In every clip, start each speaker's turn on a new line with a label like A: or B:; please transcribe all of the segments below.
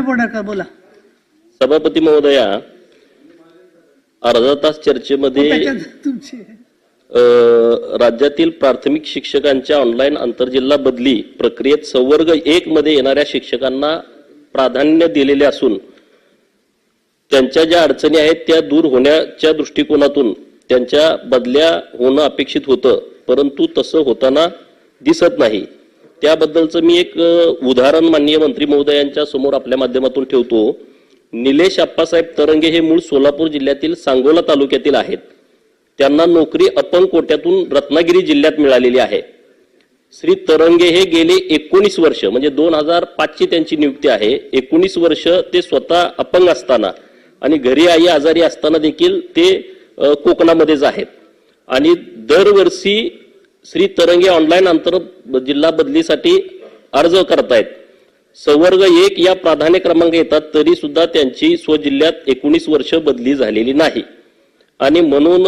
A: बोर्डकर बोला.
B: सभापती महोदया अर्धा तास चर्चेमध्ये
A: तुमची?
B: राज्यातील प्राथमिक शिक्षकांच्या ऑनलाईन आंतरजिल्हा बदली प्रक्रियेत संवर्ग एक मध्ये येणाऱ्या शिक्षकांना प्राधान्य दिलेले असून त्यांच्या ज्या अडचणी आहेत त्या दूर होण्याच्या दृष्टिकोनातून त्यांच्या बदल्या होणं अपेक्षित होतं परंतु तसं होताना दिसत नाही. त्याबद्दलचं मी एक उदाहरण माननीय मंत्री महोदयांच्या समोर आपल्या माध्यमातून ठेवतो. निलेश आप्पासाहेब तरंगे हे मूळ सोलापूर जिल्ह्यातील सांगोला तालुक्यातील आहेत. त्यांना नोकरी अपंग कोट्यातून रत्नागिरी जिल्ह्यात मिळालेली आहे. श्री तरंगे हे गेले एकोणीस वर्ष म्हणजे दोन हजार पाचची त्यांची नियुक्ती आहे. एकोणीस वर्ष ते स्वतः अपंग असताना आणि घरी आई आजारी असताना देखील ते कोकणामध्येच आहेत. आणि दरवर्षी श्री तरंगे ऑनलाईन अंतर जिल्हा बदलीसाठी अर्ज करतायत. संवर्ग एक या प्राधान्य क्रमांक येतात तरी सुद्धा त्यांची स्वजिल्ह्यात एकोणीस वर्ष बदली झालेली नाही. आणि म्हणून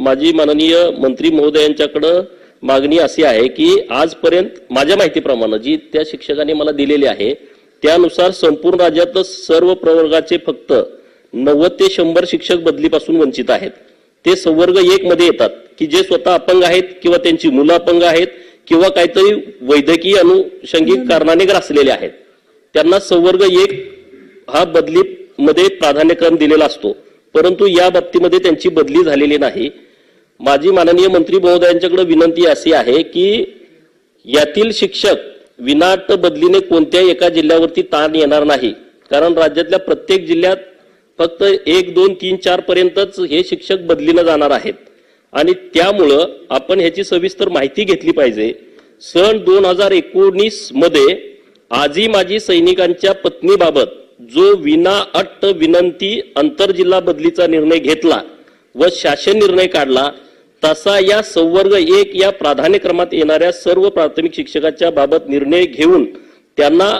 B: माझी माननीय मंत्री महोदयांच्याकडं मागणी अशी आहे की आजपर्यंत माझ्या माहितीप्रमाणे जी त्या शिक्षकांनी मला दिलेली आहे त्यानुसार संपूर्ण राज्यात सर्व प्रवर्गाचे फक्त नव्वद ते शंभर शिक्षक बदलीपासून वंचित आहेत. ते संवर्ग एक मध्ये येतात की जे स्वतः अपंग आहेत किंवा त्यांची मुलं अपंग आहेत किंवा काहीतरी वैद्यकीय अनुषंगिक कारणाने ग्रासलेले आहेत. त्यांना संवर्ग एक हा बदलीमध्ये प्राधान्यक्रम दिलेला असतो. परंतु या बाबतीमध्ये त्यांची बदली झालेली नाही. माझी माननीय मंत्री महोदयांच्याकडे विनंती अशी आहे की यातील शिक्षक विनाट बदलीने कोणत्याही एका जिल्ह्यावरती ताण येणार नाही. कारण राज्यातल्या प्रत्येक जिल्ह्यात फक्त एक दोन तीन चार पर्यंतच हे शिक्षक बदलीनं जाणार आहेत. आणि त्यामुळं आपण ह्याची सविस्तर माहिती घेतली पाहिजे. सन दोन हजार एकोणीसमध्ये आजी माजी सैनिकांच्या पत्नीबाबत जो विना अट्ट विनंती आंतरजिल्हा बदलीचा निर्णय घेतला व शासन निर्णय काढला तसा या संवर्ग एक या प्राधान्यक्रमात येणाऱ्या सर्व प्राथमिक शिक्षकाच्या बाबत निर्णय घेऊन त्यांना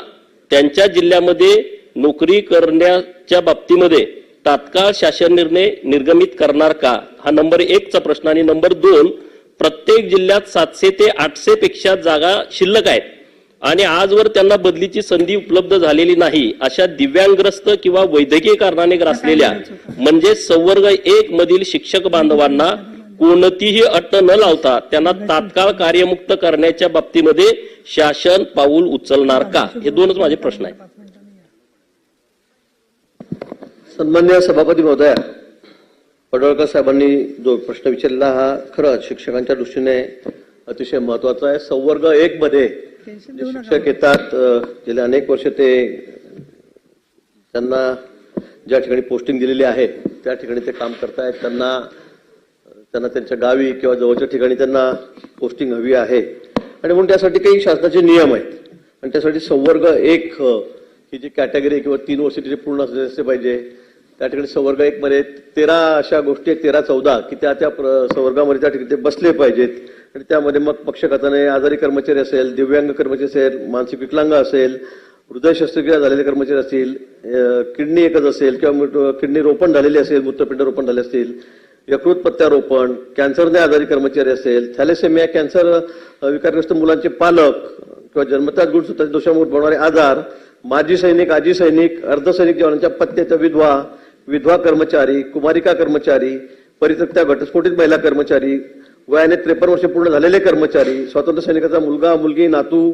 B: त्यांच्या जिल्ह्यामध्ये नोकरी करण्याच्या बाबतीमध्ये तात्काळ शासन निर्णय निर्गमित करणार का? हा नंबर एकचा प्रश्न. आणि नंबर दोन प्रत्येक जिल्ह्यात सातशे ते आठशे पेक्षा जागा शिल्लक आहेत. आणि आजवर त्यांना बदलीची संधी उपलब्ध झालेली नाही. अशा दिव्यांग्रस्त किंवा वैद्यकीय कारणाने ग्रासलेल्या म्हणजे संवर्ग एक मधील शिक्षक बांधवांना कोणतीही अट न लावता त्यांना तात्काळ कार्यमुक्त करण्याच्या बाबतीमध्ये शासन पाऊल उचलणार का? हे दोनच माझे प्रश्न आहेत.
C: सन्मान्य सभापती महोदया पडळकर साहेबांनी जो प्रश्न विचारलेला हा खरंच शिक्षकांच्या दृष्टीने अतिशय महत्त्वाचा आहे. संवर्ग एक मध्ये जे शिक्षक येतात गेले अनेक वर्ष ते त्यांना ज्या ठिकाणी पोस्टिंग दिलेली आहे त्या ठिकाणी ते काम करतायत. त्यांना त्यांना त्यांच्या गावी किंवा जवळच्या ठिकाणी त्यांना पोस्टिंग हवी आहे. आणि म्हणून त्यासाठी काही शासनाचे नियम आहेत. आणि त्यासाठी संवर्ग एक ही जी कॅटेगरी किंवा तीन वर्ष तिचे पूर्ण असले पाहिजे. त्या ठिकाणी संवर्ग एक मध्ये तेरा अशा गोष्टी आहेत तेरा चौदा की त्या त्या प्र- संवर्गामध्ये त्या ठिकाणी ते बसले पाहिजेत. आणि त्यामध्ये मग पक्षघाताने आजारी कर्मचारी असेल दिव्यांग कर्मचारी असेल मानसिक विकलांग असेल हृदय शस्त्रक्रिया झालेले कर्मचारी असतील किडनी एकच असेल किंवा किडनी रोपण झालेली असेल मूत्रपिंड रोपण झाले असतील यकृत प्रत्यारोपण कॅन्सरने आजारी कर्मचारी असेल थॅलेसेमिया कॅन्सर विकारग्रस्त मुलांचे पालक किंवा जन्मतात गुणसूत्राच्या दोषामुळे होणारे आजार माजी सैनिक आजी सैनिक अर्धसैनिक जवानांच्या पत्नीच्या विधवा विधवा कर्मचारी कुमारिका कर्मचारी परित्यक्त्या घटस्फोटित महिला कर्मचारी वयाने त्रेपन्न वर्ष पूर्ण झालेले कर्मचारी स्वातंत्र्य सैनिकाचा मुलगा मुलगी नातू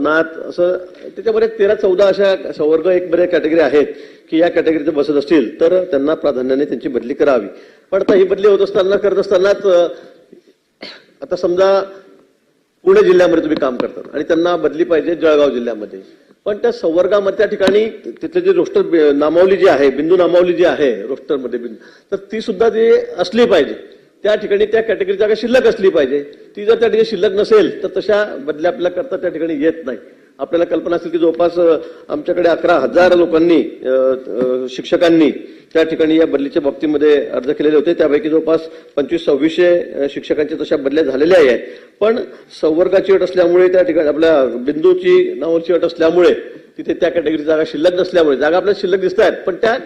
C: नात असं त्याच्यामध्ये तेरा चौदा अशा संवर्ग एक बऱ्या कॅटेगरी आहेत की या कॅटेगरीत बसत असतील तर त्यांना प्राधान्याने त्यांची बदली करावी. पण आता ही बदली होत असताना करत असतानाच आता समजा पुणे जिल्ह्यामध्ये तुम्ही काम करतात आणि त्यांना बदली पाहिजे जळगाव जिल्ह्यामध्ये. पण त्या संवर्गामध्ये त्या ठिकाणी तिथले जे रोस्टर नामावली जी आहे बिंदू नामावली जी आहे रोस्टरमध्ये बिंदू तर ती सुद्धा ती असली पाहिजे त्या ठिकाणी त्या कॅटेगरी जागा शिल्लक असली पाहिजे. ती जर त्या ठिकाणी शिल्लक नसेल तर तशा बदल्या आपल्याला करता त्या ठिकाणी येत नाही. आपल्याला कल्पना असेल की जवळपास आमच्याकडे अकरा हजार लोकांनी शिक्षकांनी त्या ठिकाणी या बदलीच्या बाबतीमध्ये अर्ज केलेले होते. त्यापैकी जवळपास पंचवीस सव्वीसशे शिक्षकांच्या तशा बदल्या झालेल्या आहेत. पण संवर्गाची अट असल्यामुळे त्या ठिकाणी आपल्या बिंदूची नावाची अट असल्यामुळे तिथे त्या कॅटेगरी जागा शिल्लक नसल्यामुळे जागा आपल्याला शिल्लक दिसत आहेत पण त्या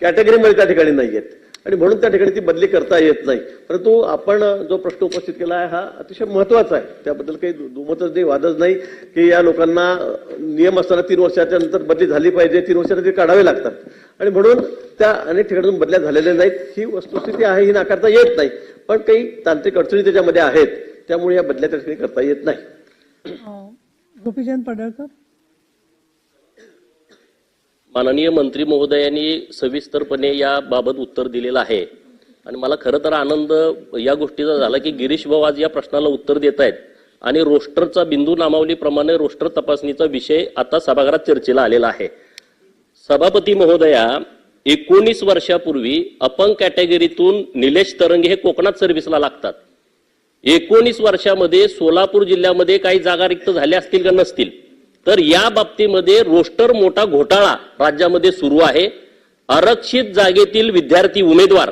C: कॅटेगरीमध्ये त्या ठिकाणी नाही आहेत आणि म्हणून त्या ठिकाणी ती बदली करता येत नाही. परंतु आपण जो प्रश्न उपस्थित केला आहे हा अतिशय महत्त्वाचा आहे. त्याबद्दल काही दुमतच नाही वादच नाही की या लोकांना नियम असताना तीन वर्षाच्या नंतर बदली झाली पाहिजे तीन वर्षाने ते काढावे लागतात. आणि म्हणून त्या अनेक ठिकाणातून बदल्या झालेल्या नाहीत. ही वस्तुस्थिती आहे ही नाकारता येत नाही. पण काही तांत्रिक अडचणी त्याच्यामध्ये आहेत. त्यामुळे या बदल्या त्या ठिकाणी करता येत नाही.
A: हो. गोपीचंद पडळकर?
B: माननीय मंत्री महोदयांनी सविस्तरपणे याबाबत उत्तर दिलेलं आहे. आणि मला खरं तर आनंद या गोष्टीचा झाला की गिरीश भाऊ आज या प्रश्नाला उत्तर देत आहेत. आणि रोस्टरचा बिंदू नामावलीप्रमाणे रोस्टर तपासणीचा विषय आता सभागृहात चर्चेला आलेला आहे. सभापती महोदया एकोणीस वर्षापूर्वी अपंग कॅटेगरीतून निलेश तरंगे हे कोकणात सर्व्हिसला लागतात. एकोणीस वर्षामध्ये सोलापूर जिल्ह्यामध्ये काही जागा रिक्त झाल्या असतील का नसतील? तर या बाबतीमध्ये रोस्टर मोठा घोटाळा राज्यामध्ये सुरू आहे. आरक्षित जागेतील विद्यार्थी उमेदवार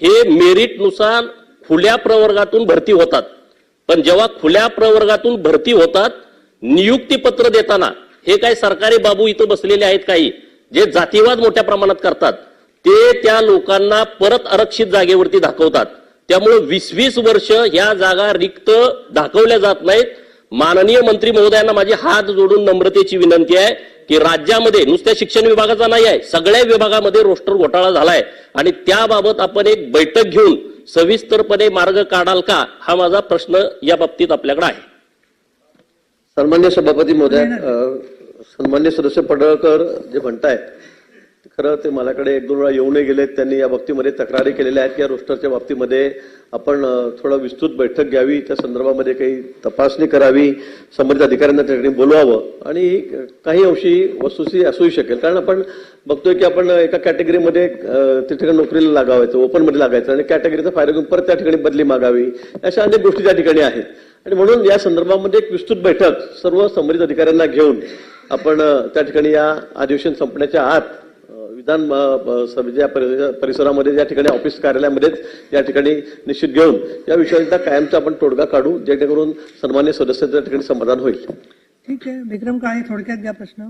B: हे मेरिटनुसार खुल्या प्रवर्गातून भरती होतात. पण जेव्हा खुल्या प्रवर्गातून भरती होतात नियुक्तीपत्र देताना हे काय सरकारी बाबू इथं बसलेले आहेत काही जे जातीवाद मोठ्या प्रमाणात करतात ते त्या लोकांना परत आरक्षित जागेवरती दाखवतात. त्यामुळे वीस वीस वर्ष या जागा रिक्त दाखवल्या जात नाहीत. माननीय मंत्री महोदयांना माझी हात जोडून नम्रतेची विनंती आहे की राज्यामध्ये नुसत्या शिक्षण विभागाचा नाही आहे सगळ्या विभागामध्ये रोस्टर घोटाळा झालाय. आणि त्याबाबत आपण एक बैठक घेऊन सविस्तरपणे मार्ग काढाल का हा माझा प्रश्न या बाबतीत आपल्याकडे आहे.
C: सन्मान्य सभापती महोदय सन्मान्य सदस्य पडळकर जे म्हणतायत खरं ते माझ्याकडे एक दोन वेळा येऊनही गेलेत. त्यांनी या बाबतीमध्ये तक्रारी केलेल्या आहेत. की या रोस्टरच्या बाबतीमध्ये आपण थोडं विस्तृत बैठक घ्यावी. त्या संदर्भामध्ये काही तपासणी करावी. संबंधित अधिकाऱ्यांना त्या ठिकाणी बोलवावं. आणि काही अंशी वस्तुस्थिती असूही शकेल. कारण आपण बघतोय की आपण एका कॅटेगरीमध्ये त्या ठिकाणी नोकरीला लागावायचं ओपनमध्ये लागायचं. आणि कॅटेगरीचा फायदा घेऊन परत त्या ठिकाणी बदली मागावी. अशा अनेक गोष्टी त्या ठिकाणी आहेत. आणि म्हणून या संदर्भामध्ये एक विस्तृत बैठक सर्व संबंधित अधिकाऱ्यांना घेऊन आपण त्या ठिकाणी या अधिवेशन संपण्याच्या आत विधान सभेच्या परिसरामध्ये या ठिकाणी ऑफिस कार्यालयामध्येच या ठिकाणी निश्चित घेऊन या विषयाचा कायमचा आपण तोडगा काढू जेणेकरून सन्मान्य सदस्यांच्या त्या ठिकाणी समाधान होईल.
A: ठीक आहे. विक्रम काळे थोडक्यात द्या प्रश्न.